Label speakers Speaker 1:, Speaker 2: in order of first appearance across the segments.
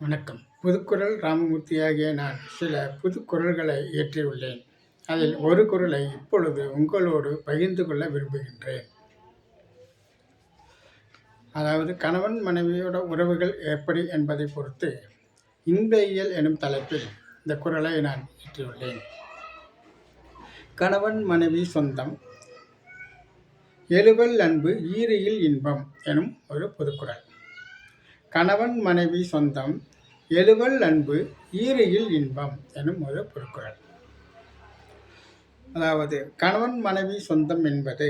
Speaker 1: வணக்கம். புதுக்குரல் ராமமூர்த்தி ஆகிய நான் சில புதுக்குரல்களை இயற்றியுள்ளேன் அதில் ஒரு குறளை இப்பொழுது உங்களோடு பகிர்ந்து கொள்ள விரும்புகின்றேன். அதாவது கணவன் மனைவியோட உறவுகள் எப்படி என்பதை பொறுத்து இன்பையியல் எனும் தலைப்பில் இந்த குரலை நான் இயற்றியுள்ளேன் கணவன் மனைவி சொந்தம் எழுவல் அன்பு ஈரையில் இன்பம் எனும் ஒரு புதுக்குரல். கணவன் மனைவி சொந்தம் எழுவல் அன்பு ஈரையில் இன்பம் எனும் ஒரு பொருட்குறள் அதாவது கணவன் மனைவி சொந்தம் என்பது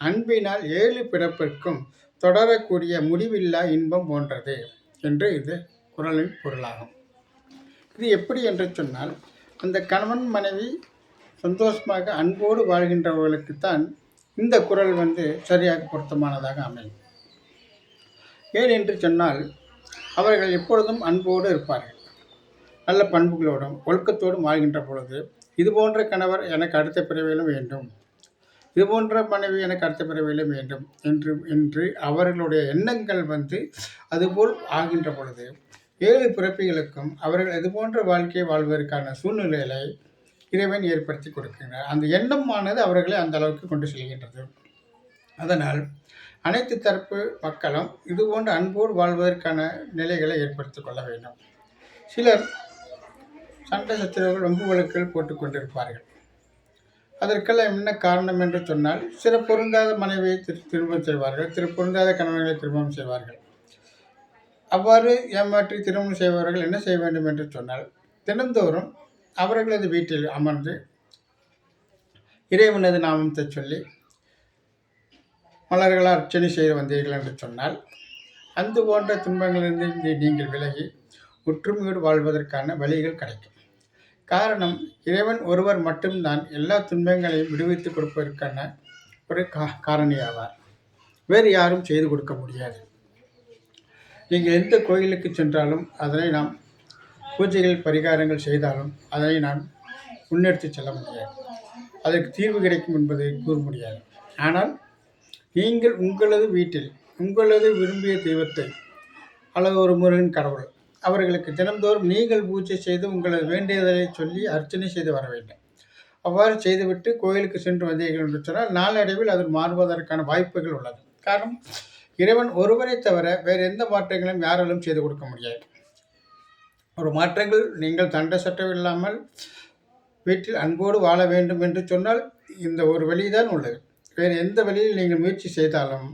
Speaker 1: அன்பினால் ஏழு பிறப்பிற்கும் தொடரக்கூடிய முடிவில்லா இன்பம் போன்றது என்று இது குரலின் பொருளாகும். இது எப்படி என்று சொன்னால் அந்த கணவன் மனைவி சந்தோஷமாக அன்போடு வாழ்கின்றவர்களுக்குத்தான் இந்த குரல் வந்து சரியாக பொருத்தமானதாக அமையும். ஏன் என்று சொன்னால் அவர்கள் எப்பொழுதும் அன்போடு இருப்பார்கள். நல்ல பண்புகளோடும் ஒழுக்கத்தோடும் வாழ்கின்ற பொழுது இதுபோன்ற கணவர் எனக்கு அடுத்த பிறவியிலும் வேண்டும். இது போன்ற மனைவி எனக்கு அடுத்த பிறவியிலும் வேண்டும் என்று என்று அவர்களுடைய எண்ணங்கள் வந்து அதுபோல் ஆகின்ற பொழுது ஏழு பிறப்பிகளுக்கும் அவர்கள் இதுபோன்ற வாழ்க்கையை வாழ்வதற்கான சூழ்நிலைகளை இறைவன் ஏற்படுத்தி கொடுக்கின்றார் அந்த எண்ணமானது அவர்களை அந்த அளவுக்கு கொண்டு செல்கின்றது. அதனால் அனைத்து தரப்பு மக்களும் இதுபோன்ற அன்போடு வாழ்வதற்கான நிலைகளை ஏற்படுத்திக் கொள்ள வேண்டும். சிலர் சண்டை சச்சரவுகள் வம்பு வழக்குகள் போட்டுக்கொண்டிருப்பார்கள் அதற்கெல்லாம் என்ன காரணம் என்று சொன்னால் சில பொருந்தாத மனைவியை திரு திருமணம் செய்வார்கள் திரு பொருந்தாத கணவர்களை திருமணம் செய்வார்கள். அவ்வாறு ஏமாற்றி திருமணம் செய்பவர்கள் என்ன செய்ய வேண்டும் என்று சொன்னால் தினந்தோறும் அவர்களது வீட்டில் அமர்ந்து இறைவனது நாமத்தை சொல்லி மலர்கள் அர்ச்சனை செய்து வந்தீர்கள் என்று சொன்னால் அந்த போன்ற துன்பங்களிலிருந்து நீங்கள் விலகி ஒற்றுமையோடு வாழ்வதற்கான வழிகள் கிடைக்கும். காரணம் இறைவன் ஒருவர் மட்டும்தான் எல்லா துன்பங்களையும் விடுவித்து கொடுப்பதற்கான ஒரு கா காரணியாவார். வேறு யாரும் செய்து கொடுக்க முடியாது. நீங்கள் எந்த கோயிலுக்கு சென்றாலும் அதனை நாம் பூஜைகள் பரிகாரங்கள் செய்தாலும் அதனை நான் முன்னெடுத்து செல்ல முடியாது. அதற்கு தீர்வு கிடைக்கும் என்பதை கூற முடியாது. ஆனால் நீங்கள் உங்களது வீட்டில் உங்களது விரும்பிய தெய்வத்தை அல்லது ஒரு முருகன் கடவுள். அவர்களுக்கு தினந்தோறும் நீங்கள் பூஜை செய்து உங்களது வேண்டியதை சொல்லி அர்ச்சனை செய்து வர வேண்டும். அவ்வாறு செய்துவிட்டு கோயிலுக்கு சென்று வந்தீர்கள் என்று சொன்னால் நாளடைவில் அது மாறுவதற்கான வாய்ப்புகள் உள்ளது. காரணம் இறைவன் ஒருவரை தவிர வேறு எந்த மாற்றங்களும் யாராலும் செய்து கொடுக்க முடியாது. ஒரு மாற்றங்கள் நீங்கள் தண்டை சட்டம் இல்லாமல் வீட்டில் அன்போடு வாழ வேண்டும் என்று சொன்னால் இந்த ஒரு வழிதான் உள்ளது. வேறு எந்த வழியில் நீங்கள் முயற்சி செய்தாலும்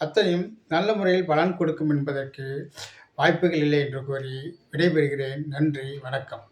Speaker 1: அத்தனையும் நல்ல முறையில் பலன் கொடுக்கும் என்பதற்கு வாய்ப்புகள் இல்லை என்று கூறி விடைபெறுகிறேன். நன்றி வணக்கம்.